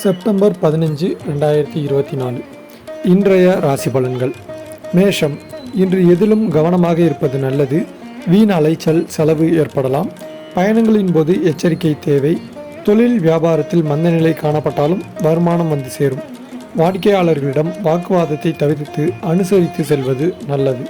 September பதினஞ்சு ரெண்டாயிரத்தி இருபத்தி நாலு இன்றைய ராசி பலன்கள். மேஷம். இன்று எதிலும் கவனமாக இருப்பது நல்லது. வீண் அலைச்சல் செலவு ஏற்படலாம். பயணங்களின் போது எச்சரிக்கை தேவை. தொழில் வியாபாரத்தில் மந்தநிலை காணப்பட்டாலும் வருமானம் வந்து சேரும். வாடிக்கையாளர்களிடம் வாக்குவாதத்தை தவிர்த்து அனுசரித்து செல்வது நல்லது.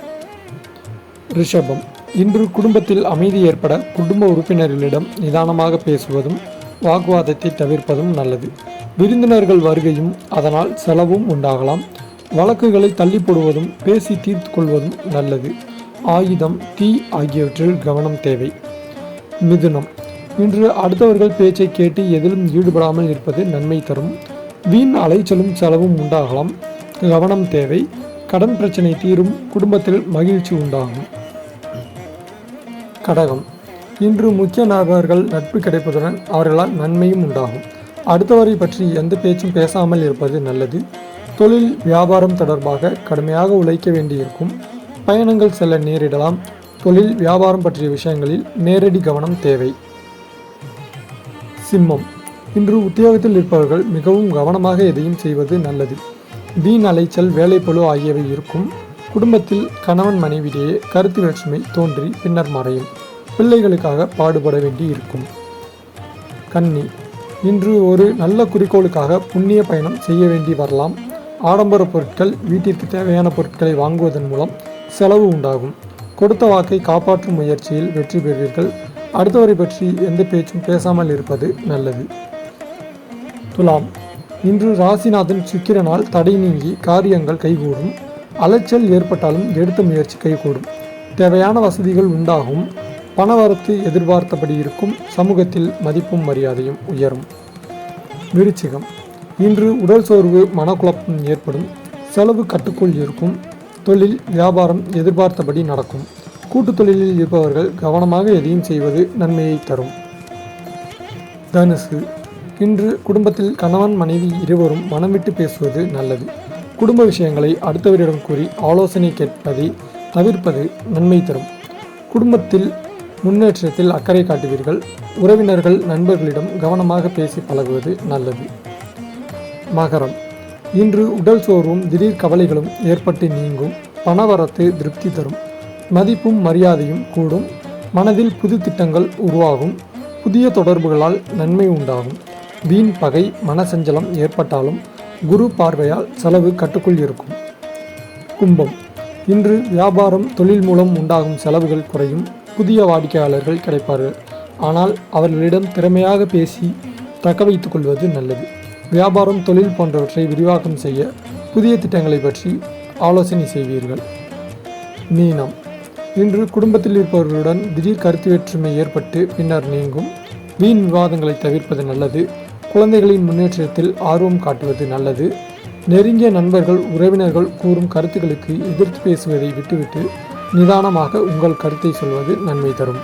ரிஷபம். இன்று குடும்பத்தில் அமைதி ஏற்பட குடும்ப உறுப்பினர்களிடம் நிதானமாக பேசுவதும் வாக்குவாதத்தை தவிர்ப்பதும் நல்லது. விருந்தினர்கள் வருகையும் அதனால் செலவும் உண்டாகலாம். வழக்குகளை தள்ளி போடுவதும் பேசி தீர்த்து கொள்வதும் நல்லது. ஆயுதம் தீ ஆகியவற்றில் கவனம் தேவை. மிதுனம். இன்று அடுத்தவர்கள் பேச்சை கேட்டு எதிலும் ஈடுபடாமல் இருப்பது நன்மை தரும். வீண் அலைச்சலும் செலவும் உண்டாகலாம். கவனம் தேவை. கடன் பிரச்சனை தீரும். குடும்பத்தில் மகிழ்ச்சி உண்டாகும். கடகம். இன்று முக்கிய நபர்கள் நட்பு கிடைப்பதுடன் அவர்களால் நன்மையும் உண்டாகும். அடுத்தவரை பற்றி எந்த பேச்சும் பேசாமல் இருப்பது நல்லது. தொழில் வியாபாரம் தொடர்பாக கடுமையாக உழைக்க வேண்டியிருக்கும். பயணங்கள் செல்ல நேரிடலாம். தொழில் வியாபாரம் பற்றிய விஷயங்களில் நேரடி கவனம் தேவை. சிம்மம். இன்று உத்தியோகத்தில் இருப்பவர்கள் மிகவும் கவனமாக எதையும் செய்வது நல்லது. வீண் அலைச்சல் வேலைப்பழு ஆகியவை இருக்கும். குடும்பத்தில் கணவன் மனைவியிடையே கருத்து வேற்றுமை தோன்றி பின்னர் மறையும். பிள்ளைகளுக்காக பாடுபட வேண்டி இருக்கும் கன்னி. இன்று ஒரு நல்ல குறிக்கோளுக்காக புண்ணிய பயணம் செய்ய வேண்டி வரலாம். ஆடம்பர பொருட்கள் வீட்டிற்கு தேவையான பொருட்களை வாங்குவதன் மூலம் செலவு உண்டாகும். கொடுத்த வாக்கை காப்பாற்றும் முயற்சியில் வெற்றி பெறுவீர்கள். அடுத்தவரை பற்றி எந்த பேச்சும் பேசாமல் இருப்பது நல்லது. துலாம். இன்று ராசிநாதன் சுக்கிரனால் தடை நீங்கி காரியங்கள் கைகூடும். அலைச்சல் ஏற்பட்டாலும் எடுத்த முயற்சி கைகூடும். தேவையான வசதிகள் உண்டாகும். பணவரத்து எதிர்பார்த்தபடி இருக்கும் சமூகத்தில் மதிப்பும் மரியாதையும் உயரும். விருச்சிகம். இன்று உடல் சோர்வு மனக்குழப்பம் ஏற்படும். செலவு கட்டுக்குள் இருக்கும். தொழில் வியாபாரம் எதிர்பார்த்தபடி நடக்கும். கூட்டு தொழிலில் இருப்பவர்கள் கவனமாக எதையும் செய்வது நன்மையை தரும். தனுசு. இன்று குடும்பத்தில் கணவன் மனைவி இருவரும் மனம் விட்டு பேசுவது நல்லது. குடும்ப விஷயங்களை அடுத்தவரிடம் கூறி ஆலோசனை கேட்பதை தவிர்ப்பது நன்மை தரும். குடும்பத்தில் முன்னேற்றத்தில் அக்கறை காட்டுவீர்கள். உறவினர்கள் நண்பர்களிடம் கவனமாக பேசி பழகுவது நல்லது. மகரம். இன்று உடல் சோர்வும் திடீர் கவலைகளும் ஏற்பட்டு நீங்கும். பணவரத்து திருப்தி தரும். மதிப்பும் மரியாதையும் கூடும். மனதில் புது திட்டங்கள் உருவாகும். புதிய தொடர்புகளால் நன்மை உண்டாகும். வீண் பகை மனசஞ்சலம் ஏற்பட்டாலும் குரு பார்வையால் செலவு கட்டுக்குள் இருக்கும். கும்பம். இன்று வியாபாரம் தொழில் மூலம் உண்டாகும் செலவுகள் குறையும். புதிய வாடிக்கையாளர்கள் கிடைப்பார்கள். ஆனால் அவர்களிடம் திறமையாக பேசி தக்க வைத்துக் கொள்வது நல்லது. வியாபாரம் தொழில் போன்றவற்றை விரிவாக்கம் செய்ய புதிய திட்டங்களை பற்றி ஆலோசனை செய்வீர்கள். மீனம் இன்று குடும்பத்தில் இருப்பவர்களுடன் திடீர் கருத்து வேற்றுமை ஏற்பட்டு பின்னர் நீங்கும். வீண் விவாதங்களை தவிர்ப்பது நல்லது. குழந்தைகளின் முன்னேற்றத்தில் ஆர்வம் காட்டுவது நல்லது. நெருங்கிய நண்பர்கள் உறவினர்கள் கூறும் கருத்துக்களுக்கு எதிர்த்து பேசுவதை விட்டுவிட்டு நிதானமாக உங்கள் கருத்தை சொல்வது நன்மை தரும்.